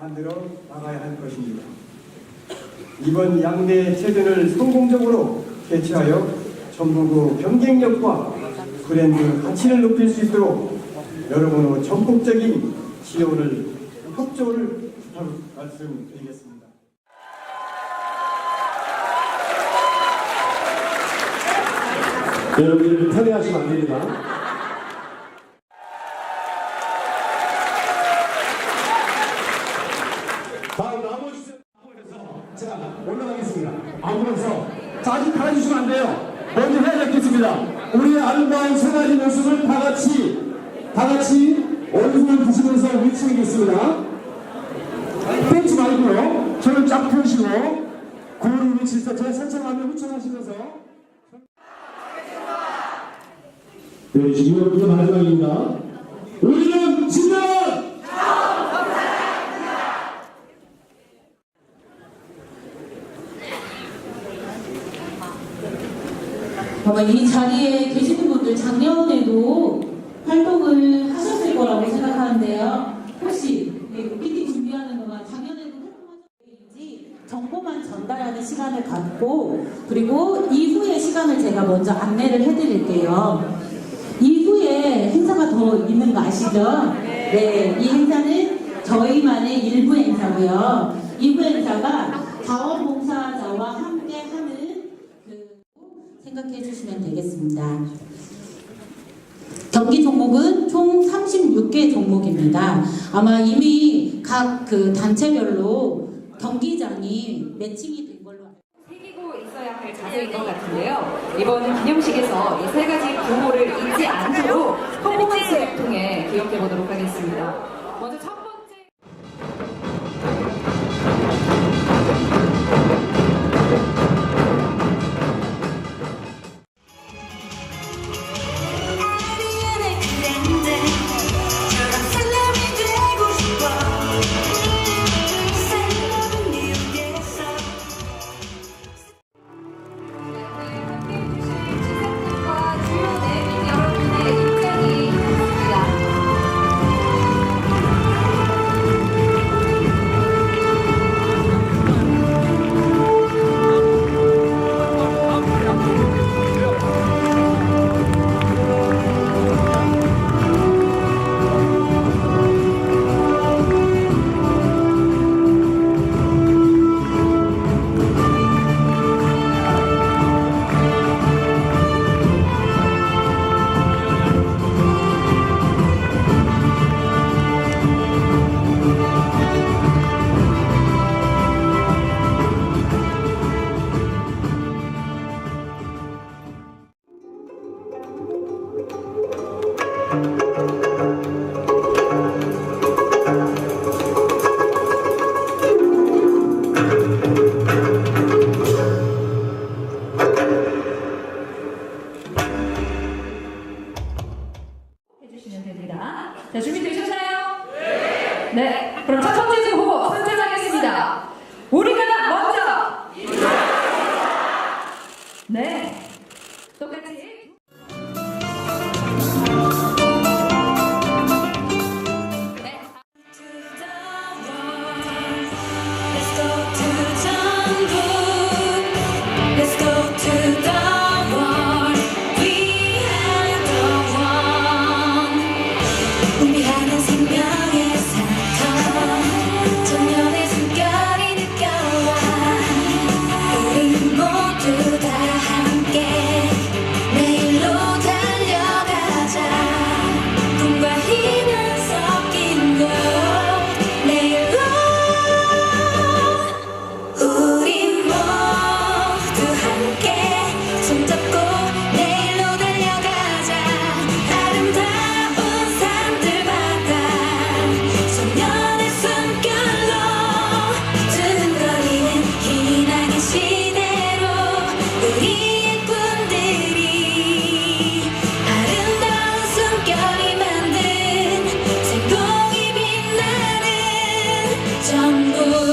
만들어 나가야 할 것입니다. 이번 양대 체전을 성공적으로 개최하여 전북의 경쟁력과 브랜드 가치를 높일 수 있도록 여러분의 전폭적인 지원을 협조를 말씀드리겠습니다. 여러분 이렇게 편애하시면 안 됩니다. 다음 나머지 자 올라가겠습니다. 아무래서 자 아직 가주시면 안 돼요. 먼저 해야 되겠습니다. 우리의 아름다운 생활의 모습을 다 같이 다 같이 얼굴을 보시면서 외치겠습니다. 뺏지 말고요. 저를 쫙 펴시고 구호를 외치면서 제가 선창하면 후천하시면서 네, 지금 이번부터 마지막입니다. 우리는 진정! 아마 이 자리에 계시는 분들 작년에도 활동을 하셨을 거라고 생각하는데요. 혹시 이 미팅 준비하는 동안 작년에도 활동하셨는지 정보만 전달하는 시간을 갖고 그리고 이후의 시간을 제가 먼저 안내를 해드릴게요. 이후에 행사가 더 있는 거 아시죠? 네, 이 행사는 저희만의 일부 행사고요. 이부 행사가 자원봉사자와 함께 하는 그 생각해 주시면 되겠습니다. 경기 종목은 총 36개 종목입니다. 아마 이미 각 그 단체별로 경기장이 매칭이 된 걸로 알고 새기고 있어야 할 자세인 것 같은데요. 이번 기념식에서 이 세 가지 구호를 잊지 않도록 퍼포먼스를 통해 기억해 보도록 하겠습니다. 먼저 첫 번째. 자, 준비되셨나요? 네. 네. jungle.